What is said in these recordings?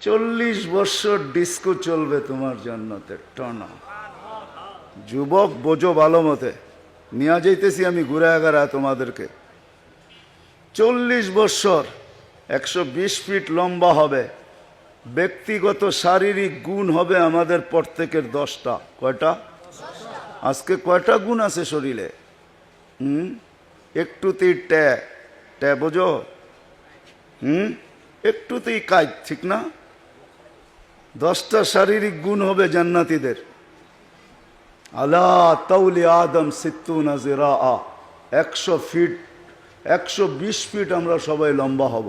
চল্লিশ বছর ডিস্কো চলবে তোমার জন্যতে টনা যুবক, বোঝো ভালো মতে। নিয়ে যাইতেছি আমি ঘুরে এগারা তোমাদেরকে। চল্লিশ বছর একশো বিশ ফিট লম্বা হবে। ব্যক্তিগত শারীরিক গুণ হবে আমাদের প্রত্যেকের দশটা। কয়টা? আজকে কয়টা গুণ আছে শরীরে? হুম? একটুতেই ট্যা। ট্যা বোঝো? হুম? একটুতেই কাজ ঠিক না? দশটা শারীরিক গুণ হবে জান্নাতীদের। আলা তাউলি আদম সিত্তু নাজিরা আ একশো ফিট, একশো বিশ ফিট আমরা সবাই লম্বা হব।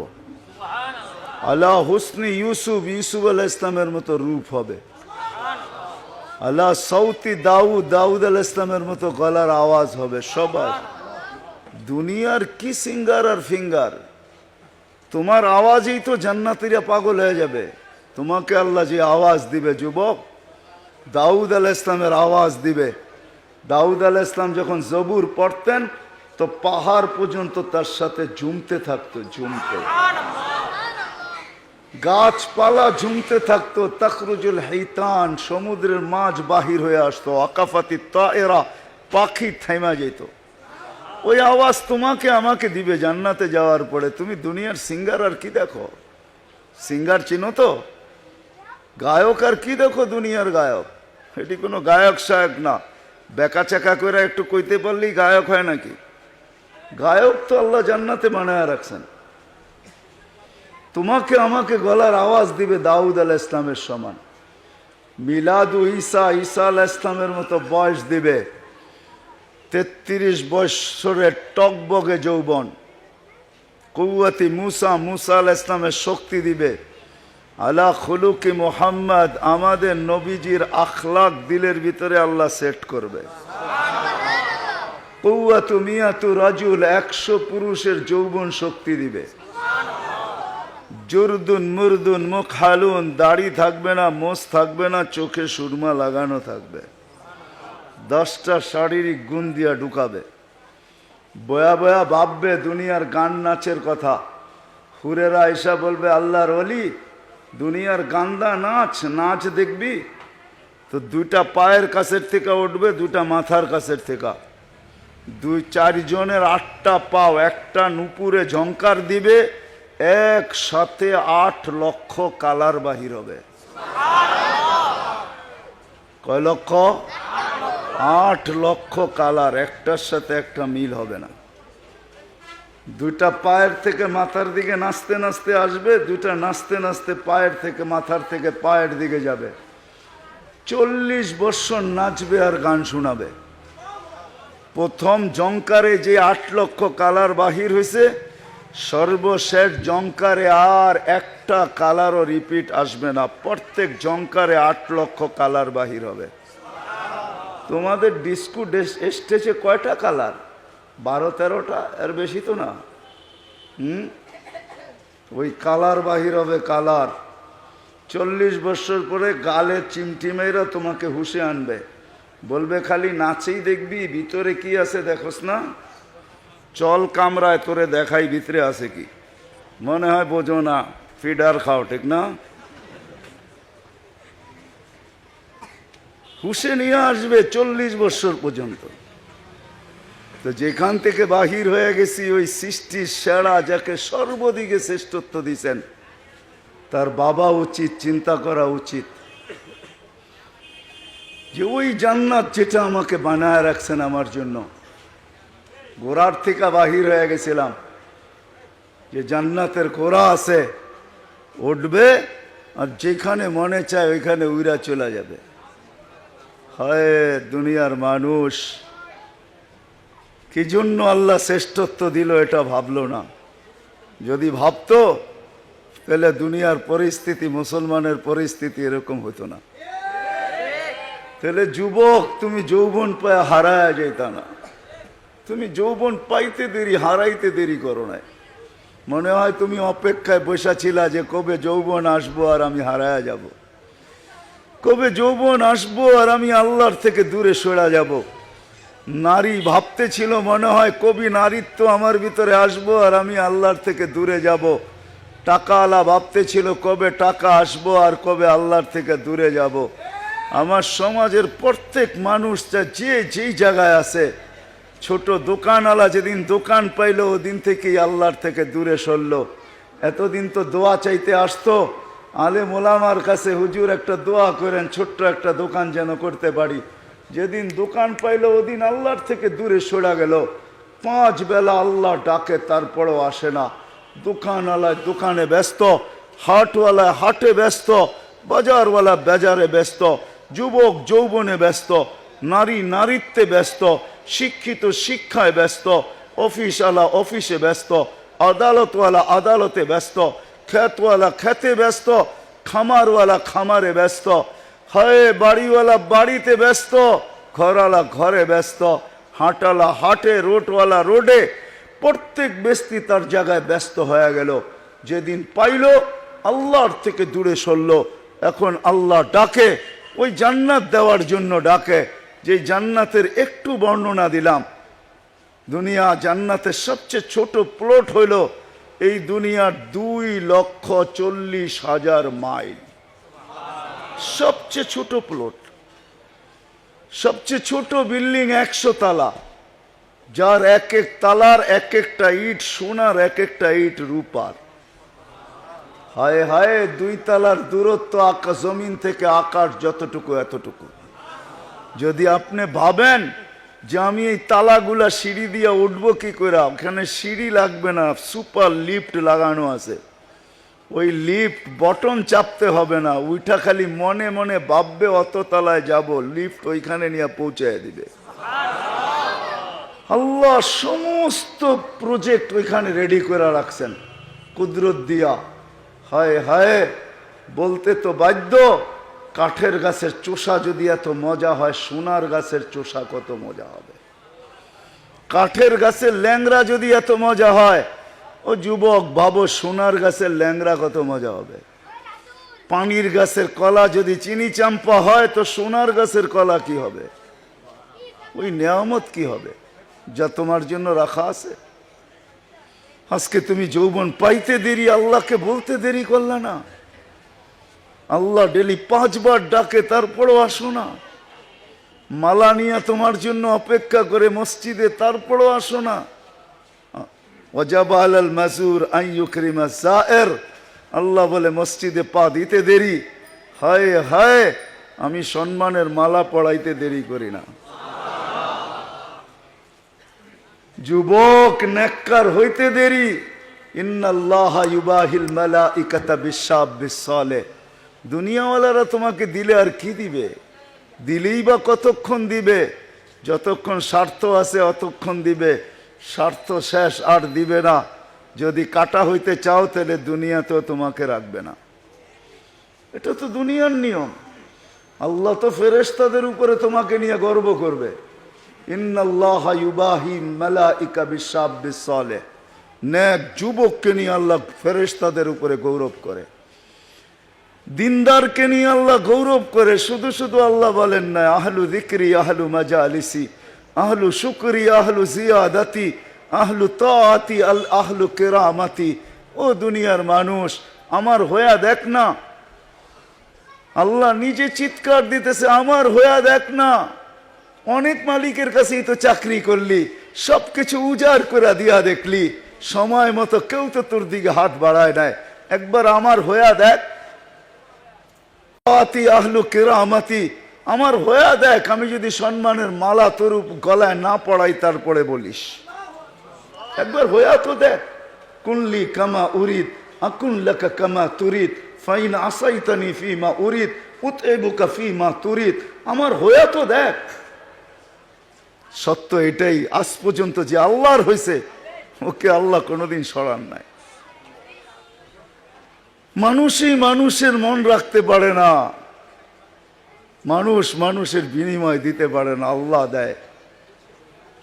আল্লাহ হুসনি ইউসুফ ইউসুফ আলাহ ইসলামের মতো রূপ হবে। আল্লাহ সৌতি দাউদ দাউদ আল ইসলামের মতো গলার আওয়াজ হবে সবার। দুনিয়ার কি সিঙ্গার আর ফিঙ্গার? তোমার আওয়াজেই তো জান্নাতিরা পাগল হয়ে যাবে। তোমাকে আল্লাহ যে আওয়াজ দিবে, যুবক, দাউদ আল ইসলামের আওয়াজ দিবে। দাউদ আল ইসলাম যখন জবুর পড়তেন, তো পাহাড় পর্যন্ত তার সাথে জুমতে থাকতো জুমতে গাছপালা ঝুমতে থাকতো, তখরুজুল হেইতান, সমুদ্রের মাছ বাহির হয়ে আসতো, আকাফাতি তাএরা পাখি থেমা যেত। ওই আওয়াজ তোমাকে আমাকে দিবে জান্নাতে যাওয়ার পরে। তুমি দুনিয়ার সিঙ্গার আর কি দেখো? সিঙ্গার চিনো তো? গায়ক আর কি দেখো দুনিয়ার গায়ক? এটি কোনো গায়ক সায়ক না। বেকা চেকা করে একটু কইতে পারলেই গায়ক হয় নাকি? গায়ক তো আল্লাহ জান্নাতে বানায় রাখছেন। তোমাকে আমাকে গলার আওয়াজ দিবে দাউদ আল ইসলামের সমান। মিলাদু ঈসা ঈসা আল ইসলামের মতো বয়স দিবে। তেত্রিশ বৎসরের টকবগে যৌবন। কৌয়াতি মুসা মুসা আল ইসলামের শক্তি দিবে। আলা খুলুকি মোহাম্মদ, আমাদের নবীজির আখলাক দিলের ভিতরে আল্লাহ সেট করবে। কৌয়াতু মিয়াতু রাজুল একশো পুরুষের যৌবন শক্তি দিবে। জুরদুন মুরদুন মুখ হালুন, দাড়ি থাকবে না, মোষ থাকবে না, চোখে সুরমা লাগানো থাকবে। দশটা শারীরিক গুণ দিয়া ঢুকাবে। বয়া বয়া ভাববে দুনিয়ার গান নাচের কথা। হুরেরা এসা বলবে, আল্লাহর অলি দুনিয়ার গান্দা নাচ নাচ দেখবি, তো দুইটা পায়ের কাছের থেকে উঠবে দুটা মাথার কাছের থেকে। দুই চারজনের আটটা পাও, একটা নুপুরে ঝঙ্কার দিবে, একসাথে আট লক্ষ কালার বাহির হবে। কয় লক্ষ? আট লক্ষ কালার, একটার সাথে একটা মিল হবে না। দুইটা পায়ের থেকে মাথার দিকে নাচতে নাচতে আসবে, দুইটা নাচতে নাচতে পায়ের থেকে মাথার থেকে পায়ের দিকে যাবে। চল্লিশ বৎসর নাচবে আর গান শোনাবে। প্রথম জঙ্কারে যে আট লক্ষ কালার বাহির হয়েছে, সর্বশেষ জঙ্কারে আর একটা কালারও রিপিট আসবে না। প্রত্যেক জঙ্কারে আট লক্ষ কালার বাহির হবে। তোমাদের ডিস্কু স্টেজে কয়টা কালার? বারো তেরোটা এর বেশি তো না। হুম? ওই কালার বাহির হবে কালার। চল্লিশ বছর পরে গালে চিমটি মেয়েরা তোমাকে হুসে আনবে। বলবে খালি নাচেই দেখবি, ভিতরে কি আছে দেখোস না? চল কামরায়, তোরে দেখাই ভিতরে আছে কি। মনে হয় বোঝো না, ফিডার খাও, ঠিক না? হুসে নিয়ে আসবে চল্লিশ বছর পর্যন্ত। তো যেখান থেকে বাহির হয়ে গেছি, ওই সৃষ্টির সেরা যাকে সর্বদিকে শ্রেষ্ঠত্ব দিছেন তার বাবা উচিত, চিন্তা করা উচিত। যে ওই জান্নাত যেটা আমাকে বানায় রাখছেন আমার জন্য। গোড়ার থেকে বাহির হয়ে গেছিলাম। যে জান্নাতের গোড়া আছে, উঠবে আর যেখানে মনে চায় ওইখানে উইরা চলে যাবে। হয়, দুনিয়ার মানুষ। কি জন্য আল্লাহ শ্রেষ্ঠত্ব দিল এটা ভাবলো না? যদি ভাবতো, তাহলে দুনিয়ার পরিস্থিতি, মুসলমানের পরিস্থিতি এরকম হতো না। তাহলে যুবক, তুমি যৌবন পায় হারায় যেত না। তুমি যৌবন পাইতে দেরি, হারাইতে দেরি করো না মনে হয় তুমি অপেক্ষায় বসা ছিলা যে কবে যৌবন আসব আর আমি হারায়া যাব। কবে যৌবন আসব আর আমি আল্লাহর থেকে দূরে সরা যাব। নারী ভাবতে ছিল মনে হয় কবি নারীত্ব আমার ভিতরে আসব আর আমি আল্লাহর থেকে দূরে যাব। টাকাওয়ালা ভাবতে ছিল কবে টাকা আসব আর কবে আল্লাহর থেকে দূরে যাব। আমার সমাজের প্রত্যেক মানুষটা যে যেই জায়গায় আছে, ছোট দোকানওয়ালা যেদিন দোকান পাইলো ওদিন থেকেই আল্লাহর থেকে দূরে সরল। এতদিন তো দোয়া চাইতে আসতো। আলে মোলামার কাছে হুজুর একটা দোয়া করেন, ছোট্ট একটা দোকান যেন করতে পারি। যেদিন দোকান পাইলো, ওদিন আল্লাহর থেকে দূরে সরা গেল। পাঁচ বেলা আল্লাহ ডাকে, তারপরেও আসে না। দোকানওয়ালায় দোকানে ব্যস্ত, হাটওয়ালায় হাটে ব্যস্ত, বাজারওয়ালা বাজারে ব্যস্ত, যুবক যৌবনে ব্যস্ত, নারী নারীত্বে ব্যস্ত, শিক্ষিত শিক্ষায় ব্যস্ত, অফিসওয়ালা অফিসে ব্যস্ত, আদালতওয়ালা আদালতে ব্যস্ত খ্যাতওয়ালা খেতে ব্যস্ত, খামারওয়ালা খামারে ব্যস্ত হয়, বাড়িওয়ালা বাড়িতে ব্যস্ত, ঘরওয়ালা ঘরে ব্যস্ত, হাঁটালা হাটে, রোডওয়ালা রোডে প্রত্যেক ব্যক্তি তার জায়গায় ব্যস্ত হয়ে গেল। যেদিন পাইল, আল্লাহর থেকে দূরে সরল। এখন আল্লাহ ডাকে, ওই জান্নাত দেওয়ার জন্য ডাকে। যে জান্নাতের একটু বর্ণনা দিলাম। দুনিয়া জান্নাতের সবচেয়ে ছোট প্লট হইল, এই দুনিয়ার দুই লক্ষ চল্লিশ হাজার মাইল। সবচেয়ে ছোট প্লট সবচেয়ে ছোট বিল্ডিং একশো তালা, যার এক এক তালার এক একটা ইট সোনার এক একটা ইট রূপার। হায় হায়, দুই তালার দূরত্ব আকাশ, জমিন থেকে আকাশ যতটুকু এতটুকু। যদি আপনি ভাবেন যে আমি এই তালাগুলা সিঁড়ি দিয়ে উঠবো কি করে, ওখানে সিঁড়ি লাগবে না, সুপার লিফট লাগানো আছে। ওই লিফট বটন চাপতে হবে না ওইটা খালি মনে মনে ভাববে অত তলায় যাব, লিফট ওইখানে নিয়ে পৌঁছায় দিবে। আল্লাহ সমস্ত প্রজেক্ট ওইখানে রেডি করে রাখছেন। কুদরত দিয়া। হায় হায়, বলতে তো বাধ্য, কাঠের গাছের চোষা যদি এত মজা হয়, সোনার গাছের চোষা কত মজা হবে। কাঠের গাছের ল্যাংরা যদি এত মজা হয় ও যুবক, ভাবো সোনার গাছের ল্যাংরা কত মজা হবে। পানির গাছের কলা যদি চিনি চাম্পা হয়, তো সোনার গাছের কলা কি হবে? ওই নেয়ামত কি হবে? যা তোমার জন্য রাখা আছে। আজকে তুমি যৌবন পাইতে দেরি, আল্লাহকে বলতে দেরি করলে না। আল্লাহ ডেলি পাঁচবার ডাকে, তারপরও আসো না। মালা নিয়ে তোমার জন্য অপেক্ষা করে মসজিদে, তারপরও আসো না। ওয়াজাবা আলাল মাজুর আইয়ুকরিমা জায়ের আল্লাহ বলে, মসজিদে পা দিতে দেরি। হায় হায়, আমি সম্মানের মালা পড়াইতে দেরি করি না। যুবক, নেককার হইতে দেরি। দুনিয়াওয়ালারা তোমাকে দিলে আর কি দিবে? দিলেই বা কতক্ষণ দিবে? যতক্ষণ স্বার্থ আছে অতক্ষণ দিবে। স্বার্থ শেষ আর দিবে না। যদি কাটা হইতে চাও, তাহলে দুনিয়াতেও তোমাকে রাখবে না। এটা তো দুনিয়ার নিয়ম। আল্লাহ তো ফেরেশতাদের উপরে তোমাকে নিয়ে গর্ব করবে। নেক যুবককে নিয়ে আল্লাহ ফেরেশতাদের উপরে গৌরব করে। দিনদারকে নিয়ে আল্লাহ গৌরব করে। শুধু শুধু আল্লাহ বলেন না, আহলু দিকরি আহলু মাজা আলিসি আহলু শুকরি, আহলু জিয়াদাতি, আহলু আল আহলু কেরামাতি। ও দুনিয়ার মানুষ, আমার হয়া দেখ না। আল্লাহ নিজে চিৎকার দিতেছে, আমার হয়া দেখ না। অনেক মালিকের কাছেই তো চাকরি করলি সব কিছু উজাড় করে দিয়া দেখলি। সময় মতো কেউ তো তোর দিকে হাত বাড়ায় নাই। একবার আমার হয়া দেখ। আহলু কেরামাতি আমার হয়া দেখ, আমি যদি সম্মানের মালা তোর গলায় না পড়াই, তারপরে বলিস। একবার হয়া তো দেখ। কুনলি কামা উরিদ, আকুন লাকা কামা তুরিদ, ফাইন আসাইতানি ফিমা উরিদ উতএবুকা ফিমা তুরিদ। আমার হয়া তো দেখ। সত্য এটাই, আজ পর্যন্ত যে আল্লাহর হয়েছে ওকে আল্লাহ কোনোদিন সরান নাই। মানুষই মানুষের মন রাখতে পারে না। মানুষ মানুষের বিনিময় দিতে পারে না, আল্লাহ দেয়।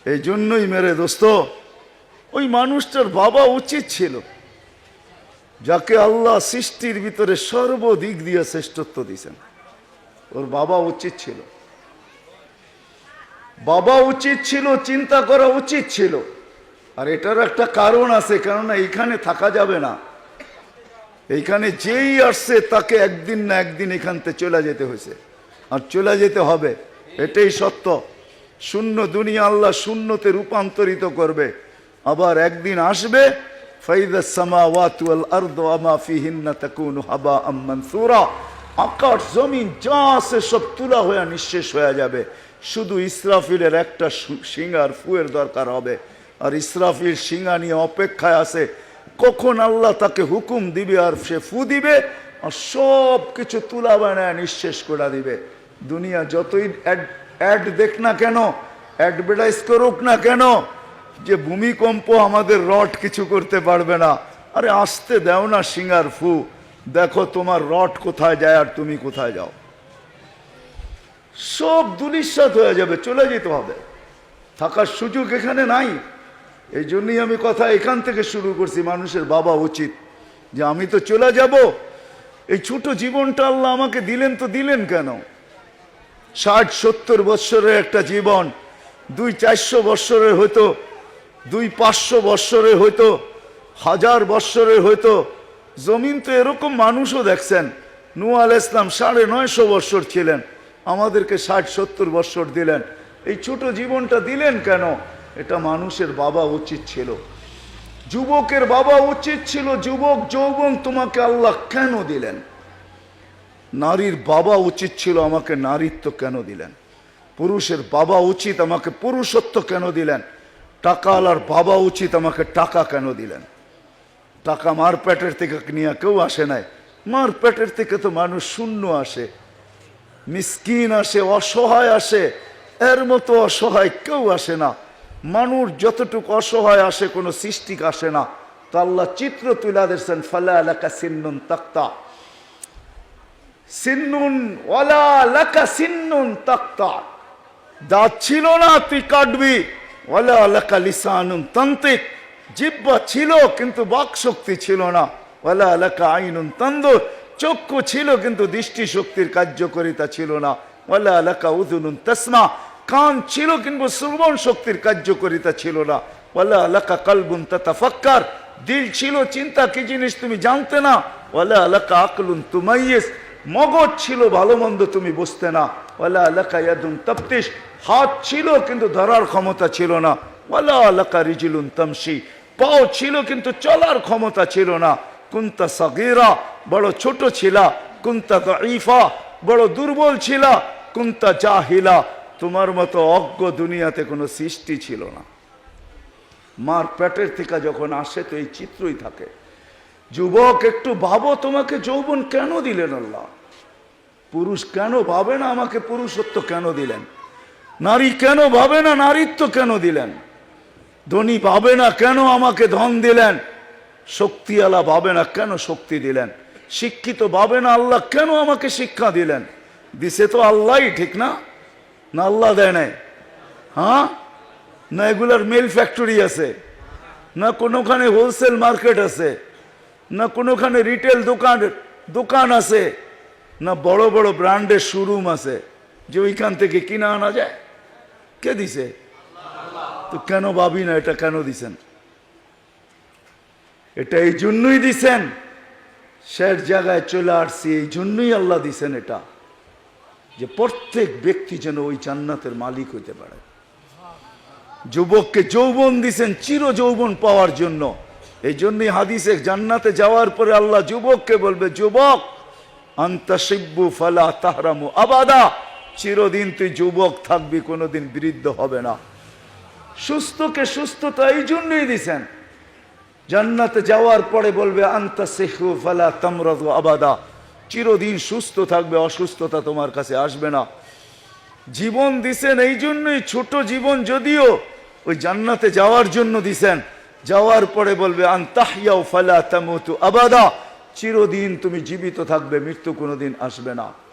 এই জন্যই মেরে দোস্ত, ওই মানুষটার বাবা উচিত ছিল, যাকে আল্লাহ সৃষ্টির ভিতরে সর্বদিক দিয়ে শ্রেষ্ঠত্ব দিয়েছেন। ওর বাবা উচিত ছিল। বাবা উচিত ছিল, চিন্তা করা উচিত ছিল। আর এটার একটা কারণ আছে, কেননা এখানে থাকা যাবে না। এইখানে যেই আসছে, তাকে একদিন না একদিন এখানতে চলে যেতে হয়েছে। আর চলে যেতে হবে। এটাই সত্য। শূন্য দুনিয়া আল্লাহ শূন্যতে রূপান্তরিত করবে। আবার একদিন আসবে আকাশ, জমিন যা আছে সব তুলা হয়ে নিঃশেষ হয়ে যাবে। শুধু ইসরাফিলের একটা সু- শিঙার ফুয়ের দরকার হবে। আর ইসরাফিল শিঙা নিয়ে অপেক্ষায় আছে। কখন আল্লাহ তাকে হুকুম দিবে আর সে ফু দিবে? আর সব কিছু তুলা বানায় নিঃশেষ করে দিবে। দুনিয়া যতই অ্যাড দেখ না কেন অ্যাডভার্টাইজ করুক না কেন, যে ভূমিকম্প আমাদের রট কিছু করতে পারবে না। আরে আসতে দেও না সিঙ্গার ফু। দেখো তোমার রট কোথায় যায় আর তুমি কোথায় যাও। সব দুলিশ্বাত হয়ে যাবে, চলে যেতে হবে। থাকার সুযোগ এখানে নাই। এই জন্যই আমি কথা এখান থেকে শুরু করছি, মানুষের বাবা উচিত যে আমি তো চলে যাব। এই ছোট জীবনটা আল্লাহ আমাকে দিলেন তো দিলেন কেন? ষাট, সত্তর বৎসরের একটা জীবন, দুই চারশো বৎসরের হয়তো দুই পাঁচশো বৎসরের হয়তো হাজার বৎসরের হয়তো জমিন তো এরকম মানুষও দেখছেন নু আল ইসলাম সাড়ে নয়শো বৎসর ছিলেন, আমাদেরকে ষাট, সত্তর বৎসর দিলেন। এই ছোট জীবনটা দিলেন কেন? এটা মানুষের বাবা উচিত ছিল। যুবকের বাবা উচিত ছিল, যুবক, যৌবন তোমাকে আল্লাহ কেন দিলেন? নারীর বাবা উচিত ছিল আমাকে নারীত্ব কেন দিলেন? পুরুষের বাবা উচিত আমাকে পুরুষত্ব কেন দিলেন? টাকাওয়ালার বাবা উচিত আমাকে টাকা কেন দিলেন? টাকা মার পেটের থেকে নিয়ে কেউ আসে নাই। মার পেটের থেকে তো মানুষ শূন্য আসে। মিসকিন আসে, অসহায় আসে। এর মতো অসহায় কেউ আসে না। মানুষ যতটুকু অসহায় আসে, কোনো সৃষ্টিক আসে না। তো আল্লাহ চিত্র তুলে দিয়েছেন ফালা এলাকা সিন্নুন তাক্তা। সিন্নুন লাকা সিন্নুন ছিল না, তুই জিব্বা ছিল না। চক্ষু ছিল, কিন্তু দৃষ্টি শক্তির কার্যকরিতা ছিল না। ওয়ালা লাকা উদুনুন তসমা। কান ছিল, কিন্তু শ্রবণ শক্তির কার্যকরিতা ছিল না। ওয়ালা লাকা কালবুন তাতাফাক্কার। দিল ছিল, চিন্তা কি জিনিস তুমি জানতে না? ওয়ালা লাকা আকলুন তুমাইয়েস। মগজ ছিল, ভালো মন্দ তুমি বুঝতে না। ওয়ালা আলাকা ইয়াদুন তাপ্তিস হাত ছিল, কিন্তু ধরার ক্ষমতা ছিল না। ওয়ালা আলাকা রিজিলুন তামসি পাও ছিল, কিন্তু চলার ক্ষমতা ছিল না। কুন্তা সগিরা, বড় ছোট ছিলা। কুন্তা ইফা বড় দুর্বল ছিলা। কুন্তা জাহিলা। তোমার মতো অজ্ঞ দুনিয়াতে কোনো সৃষ্টি ছিল না। মার পেটের থেকে যখন আসে, তো এই চিত্রই থাকে। যুবক, একটু ভাবো তোমাকে যৌবন কেন দিলেন আল্লাহ? পুরুষ কেন ভাবে না আমাকে পুরুষত্ব কেন দিলেন? নারী কেন ভাবে না নারীত্ব কেন দিলেন? ধনী ভাবে না কেন আমাকে ধন দিলেন? শক্তিওয়ালা ভাবে না কেন শক্তি দিলেন? শিক্ষিত ভাবে না আল্লাহ কেন আমাকে শিক্ষা দিলেন? দিছে তো আল্লাহই, ঠিক না? না আল্লাহ দেয় নাই। হ্যাঁ? না এগুলার মেল ফ্যাক্টরি আছে। না কোনোখানে হোলসেল মার্কেট আছে। না কোনোখানে রিটেল দোকান দোকান আছে, না বড় বড় ব্র্যান্ডের শোরুম আছে, যে ওইখান থেকে কিনা আনা যায়? কে দিছে? তো কেন ভাবি না এটা কেন দিছেন? এটা এই জন্যই দিছেন, শেষ জায়গায় চলে আসছি, এই জন্যই আল্লাহ দিছেন এটা, যে প্রত্যেক ব্যক্তি যেন ওই জান্নাতের মালিক হইতে পারে। যুবককে যৌবন দিছেন চির যৌবন পাওয়ার জন্য। এই জন্যই হাদিসে জান্নাতে যাওয়ার পরে আল্লাহ যুবককে বলবে, যুবক আন্তাসিব্বু ফালা তাহরামু আবাদা। চিরদিন তুই যুবক থাকবি, কোনোদিন বৃদ্ধ হবে না। সুস্থকে সুস্থতা এই জন্যই দিছেন। জান্নাতে যাওয়ার পরে বলবে, আন্তা ফালা তামরাদু আবাদা। চিরদিন সুস্থ থাকবে, অসুস্থতা তোমার কাছে আসবে না। জীবন দিছেন এই জন্যই ছোট জীবন যদিও ওই জান্নাতে যাওয়ার জন্য দিছেন যাওয়ার পরে বলবে আন্তাহিয়াও ফালা তামুতু আবাদা। চিরদিন তুমি জীবিত থাকবে, মৃত্যু কোনোদিন আসবে না।